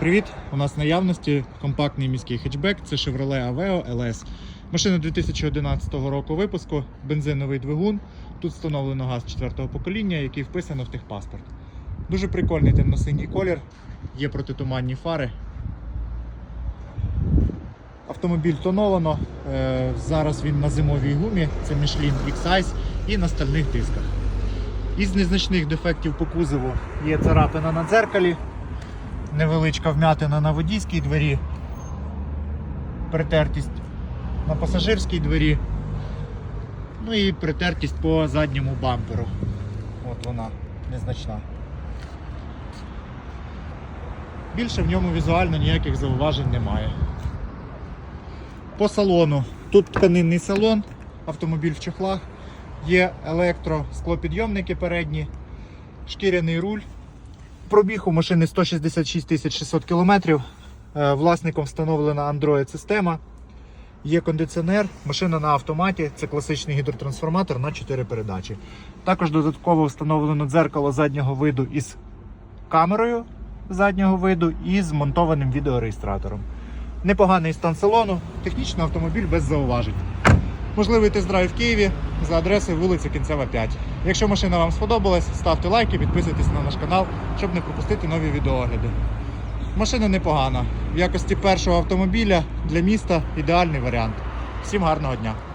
привіт! У нас наявності компактний міський хетчбек. Це Chevrolet Aveo LS. Машина 2011 року випуску, бензиновий двигун. Тут встановлено газ 4 покоління, який вписано в техпаспорт. Дуже прикольний темно-синій колір, є протитуманні фари. Автомобіль тоновано. Е, Зараз він на зимовій гумі, це Michelin X-Size і на стальних дисках. Із незначних дефектів по кузову є царапина на дзеркалі, невеличка вмятина на водійській двері, притертість на пасажирській двері, ну і притертість по задньому бамперу. От вона незначна. Більше в ньому візуально ніяких зауважень немає. По салону. Тут тканинний салон, автомобіль в чехлах, є електросклопідйомники передні, шкіряний руль. Пробіг у машини 166 600 км. Власником встановлена Android-система. Є кондиціонер, машина на автоматі, це класичний гідротрансформатор на 4 передачі. Також додатково встановлено дзеркало заднього виду із камерою заднього виду і з монтованим відеореєстратором. Непоганий стан салону, технічно автомобіль без зауважень. Можливий тест-драйв в Києві за адресою вулиця Кінцева 5. Якщо машина вам сподобалась, ставте лайки, підписуйтесь на наш канал, щоб не пропустити нові відеогляди. Машина непогана. В якості першого автомобіля для міста ідеальний варіант. Всім гарного дня!